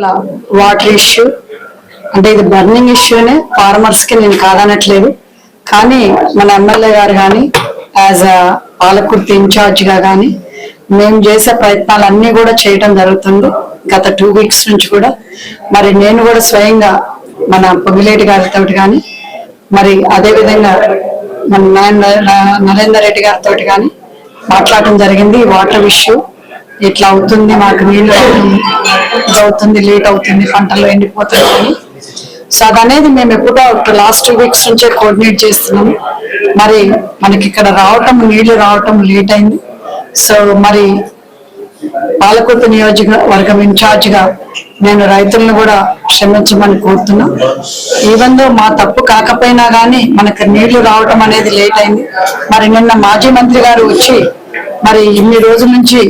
Water issue? అంటే ఇది burning ఇష్యూనే ఫార్మర్స్కి నేను కాదనట్లేదు. కానీ మన ఎమ్మెల్యే గారు కానీ యాజ్ అ పాలకుర్తి ఇన్ఛార్జ్గా కానీ మేము చేసే ప్రయత్నాలు అన్ని కూడా చేయడం జరుగుతుంది. గత టూ వీక్స్ నుంచి కూడా. మరి నేను కూడా స్వయంగా మన పొగిలేటి గారితో కానీ మరి అదే విధంగా మన నరేంద్ర నరేందర్ రెడ్డి గారితో కానీ మాట్లాడటం జరిగింది. ఈ వాటర్ ఇష్యూ ఇట్లా అవుతుంది మాకు నీళ్ళు అవుతుంది లేట్ అవుతుంది పంటలు ఎండిపోతుంది అని. సో అదనేది మేము ఎప్పుడో లాస్ట్ టూ వీక్స్ నుంచే కోఆర్డినేట్ చేస్తున్నాము. మరి మనకి ఇక్కడ రావటం నీళ్ళు రావటం లేట్ అయింది. సో మరి పాలకొత్త నియోజకవర్గం ఇన్ఛార్జ్గా నేను రైతులను కూడా క్షమించమని కోరుతున్నా. ఈవెన్ మా తప్పు కాకపోయినా కానీ మనకు నీళ్ళు రావటం అనేది లేట్ అయింది. మరి నిన్న మాజీ మంత్రి గారు వచ్చి మరి ఇన్ని రోజుల నుంచి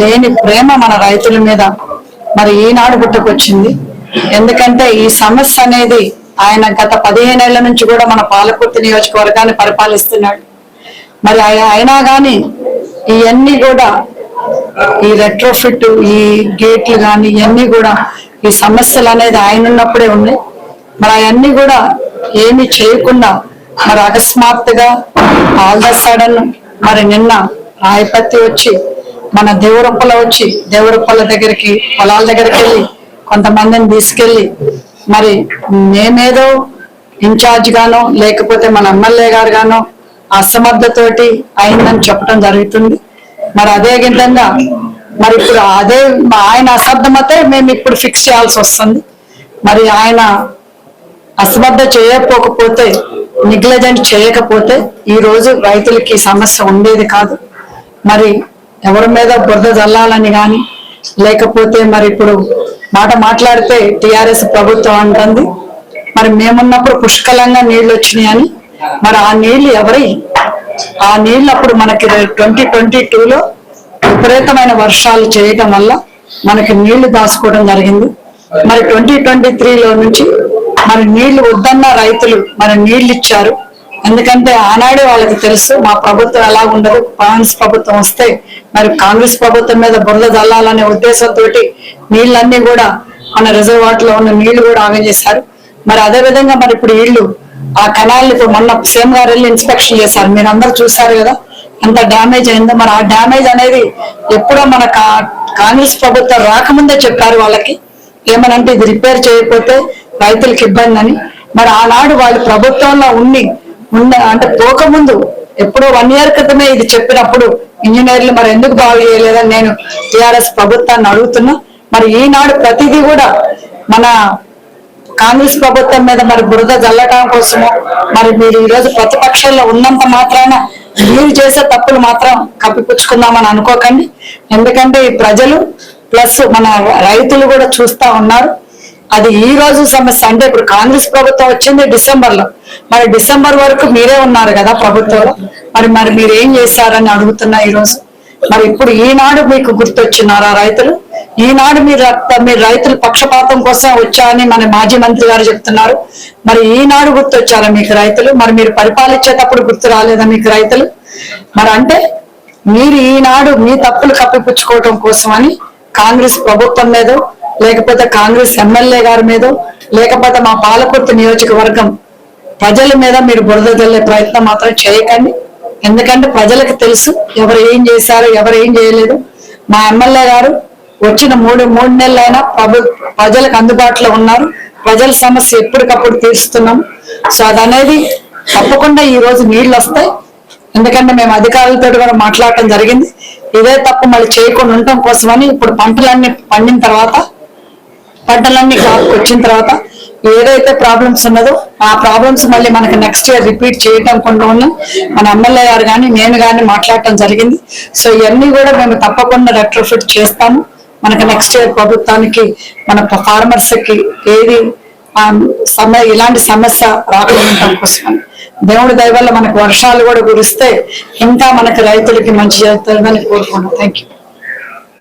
లేని ప్రేమ మన రైతుల మీద మరి ఈనాడు పుట్టుకొచ్చింది. ఎందుకంటే ఈ సమస్య అనేది ఆయన గత పదిహేను ఏళ్ళ నుంచి కూడా మన పాలకుర్తి నియోజకవర్గాన్ని పరిపాలిస్తున్నాడు. మరి అయినా కానీ ఇవన్నీ కూడా ఈ రెట్రోఫిట్ ఈ గేట్లు కానీ ఇవన్నీ కూడా ఈ సమస్యలు అనేది ఆయన ఉన్నప్పుడే ఉన్నాయి. మరి అవన్నీ కూడా ఏమి చేయకుండా మరి అకస్మాత్తుగా ఆల్ ద సడన్ మరి నిన్న రాయపత్తి వచ్చి మన దేవరప్పల వచ్చి దేవరప్పల దగ్గరికి పొలాల దగ్గరికి వెళ్ళి కొంతమందిని తీసుకెళ్ళి మరి మేమేదో ఇన్ఛార్జ్ లేకపోతే మన ఎమ్మెల్యే గారు గాను అసమర్థతోటి అయిందని చెప్పడం జరుగుతుంది. మరి అదే విధంగా మరి ఇప్పుడు అదే ఆయన అసర్థమతే మేము ఇప్పుడు ఫిక్స్ చేయాల్సి వస్తుంది. మరి ఆయన అసమర్థ చేయకపోకపోతే నెగ్లెజెంట్ చేయకపోతే ఈ రోజు రైతులకి సమస్య ఉండేది కాదు. మరి ఎవరి మీద బురద చల్లాలని కానీ లేకపోతే మరి ఇప్పుడు మాట మాట్లాడితే టిఆర్ఎస్ ప్రభుత్వం అంటుంది మరి మేమున్నప్పుడు పుష్కలంగా నీళ్ళు వచ్చినాయని మరి ఆ నీళ్ళు ఎవరి? ఆ నీళ్ళు అప్పుడు మనకి ట్వంటీ ట్వంటీ టూలో విపరీతమైన వర్షాలు చేయటం వల్ల మనకి నీళ్ళు దాచుకోవడం జరిగింది. మరి ట్వంటీ ట్వంటీ త్రీలో నుంచి మరి నీళ్ళు వద్దన్న రైతులు మరి నీళ్ళు ఇచ్చారు. ఎందుకంటే ఆనాడే వాళ్ళకి తెలుసు మా ప్రభుత్వం ఎలా ఉండదు కాంగ్రెస్ ప్రభుత్వం వస్తే మరి కాంగ్రెస్ ప్రభుత్వం మీద బురద చల్లాలనే ఉద్దేశంతో నీళ్ళన్నీ కూడా మన రిజర్వాట్లో ఉన్న నీళ్ళు కూడా ఆగజేశారు మరి అదే విధంగా మరి ఇప్పుడు వీళ్ళు ఆ కెనాల్ మొన్న సీఎం గారు వెళ్ళి ఇన్స్పెక్షన్ చేశారు. మీరు అందరూ చూసారు కదా ఎంత డ్యామేజ్ అయిందో. మరి ఆ డ్యామేజ్ అనేది ఎప్పుడో మన కా- కాంగ్రెస్ ప్రభుత్వం రాకముందే చెప్పారు వాళ్ళకి. ఏమనంటే ఇది రిపేర్ చేయకపోతే రైతులకు ఇబ్బంది అని. మరి ఆనాడు వాళ్ళు ప్రభుత్వంలో ఉండి ముందు అంటే పోకముందు ఎప్పుడో వన్ ఇయర్ క్రితమే ఇది చెప్పినప్పుడు ఇంజనీర్లు మరి ఎందుకు బాగు చేయలేదని నేను టిఆర్ఎస్ ప్రభుత్వాన్ని అడుగుతున్నా. మరి ఈనాడు ప్రతిదీ కూడా మన కాంగ్రెస్ ప్రభుత్వం మీద మరి బురద జల్లటం కోసము మరి మీరు ఈ రోజు ప్రతిపక్షంలో ఉన్నంత మాత్రాన మీరు చేసే తప్పులు మాత్రం కప్పిపుచ్చుకుందామని అనుకోకండి. ఎందుకంటే ఈ ప్రజలు ప్లస్ మన రైతులు కూడా చూస్తా ఉన్నారు. అది ఈ రోజు సమస్య అంటే ఇప్పుడు కాంగ్రెస్ ప్రభుత్వం వచ్చింది డిసెంబర్లో మరి డిసెంబర్ వరకు మీరే ఉన్నారు కదా ప్రభుత్వంలో. మరి మరి మీరు ఏం చేశారని అడుగుతున్నా ఈ రోజు మరి ఇప్పుడు ఈనాడు మీకు గుర్తొచ్చినారా రైతులు? ఈనాడు మీరు మీ మీరు రైతుల పక్షపాతం కోసం వచ్చారని మన మాజీ మంత్రి గారు చెప్తున్నారు. మరి ఈనాడు గుర్తొచ్చారా మీకు రైతులు? మరి మీరు పరిపాలించేటప్పుడు గుర్తు రాలేదా మీకు రైతులు? మరి అంటే మీరు ఈనాడు మీ తప్పులు కప్పిపుచ్చుకోవటం కోసమని కాంగ్రెస్ ప్రభుత్వం మీదో లేకపోతే కాంగ్రెస్ ఎమ్మెల్యే గారి మీద లేకపోతే మా పాలకుర్తి నియోజకవర్గం ప్రజల మీద మీరు బురద తెల్లే ప్రయత్నం మాత్రం చేయకండి. ఎందుకంటే ప్రజలకు తెలుసు ఎవరు ఏం చేశారు ఎవరు ఏం చేయలేదు. మా ఎమ్మెల్యే గారు వచ్చిన మూడు మూడు నెలలైనా ప్రభు ప్రజలకు అందుబాటులో ఉన్నారు. ప్రజల సమస్య ఎప్పటికప్పుడు తీరుస్తున్నాం సో అదనేది తప్పకుండా ఈ రోజు నీళ్ళు వస్తాయి. ఎందుకంటే మేము అధికారులతో కూడా మాట్లాడటం జరిగింది. ఇదే తప్పు మళ్ళీ చేయకుండా ఉండటం కోసమని ఇప్పుడు పంటలన్నీ పండిన తర్వాత పంటలన్నీ క్రాప్ వచ్చిన తర్వాత ఏదైతే ప్రాబ్లమ్స్ ఉన్నదో ఆ ప్రాబ్లమ్స్ మళ్ళీ మనకి నెక్స్ట్ ఇయర్ రిపీట్ చేయటం కొంటూ మన ఎమ్మెల్యే గారు కానీ నేను కానీ మాట్లాడటం జరిగింది. సో ఇవన్నీ కూడా మేము తప్పకుండా రెట్రోఫిట్ చేస్తాము. మనకి నెక్స్ట్ ఇయర్ ప్రభుత్వానికి మన ఫార్మర్స్కి ఏది సమ ఇలాంటి సమస్య రాకుండా కోసం దేవుడి దయ వల్ల మనకు వర్షాలు కూడా కురిస్తే ఇంకా మనకు రైతులకి మంచి జరుగుతుందని కోరుకున్నాం థ్యాంక్ యూ